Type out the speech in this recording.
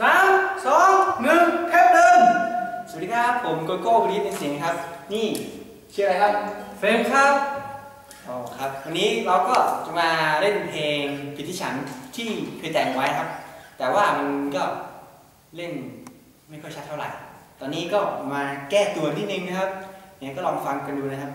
สามสองหนึ่งเทปเดิน สวัสดีครับ ผมโกโก้บริสเป็นเสียงครับ นี่ชื่ออะไรครับ เฟรมครับอ๋อครับ วันนี้เราก็จะมาเล่นเพลงผิดที่ฉันที่เคยแต่งไว้ครับ แต่ว่ามันก็เล่นไม่ค่อยชัดเท่าไหร่ ตอนนี้ก็มาแก้ตัวนิดนึงนะครับเนี่ยก็ลองฟังกันดูนะครับ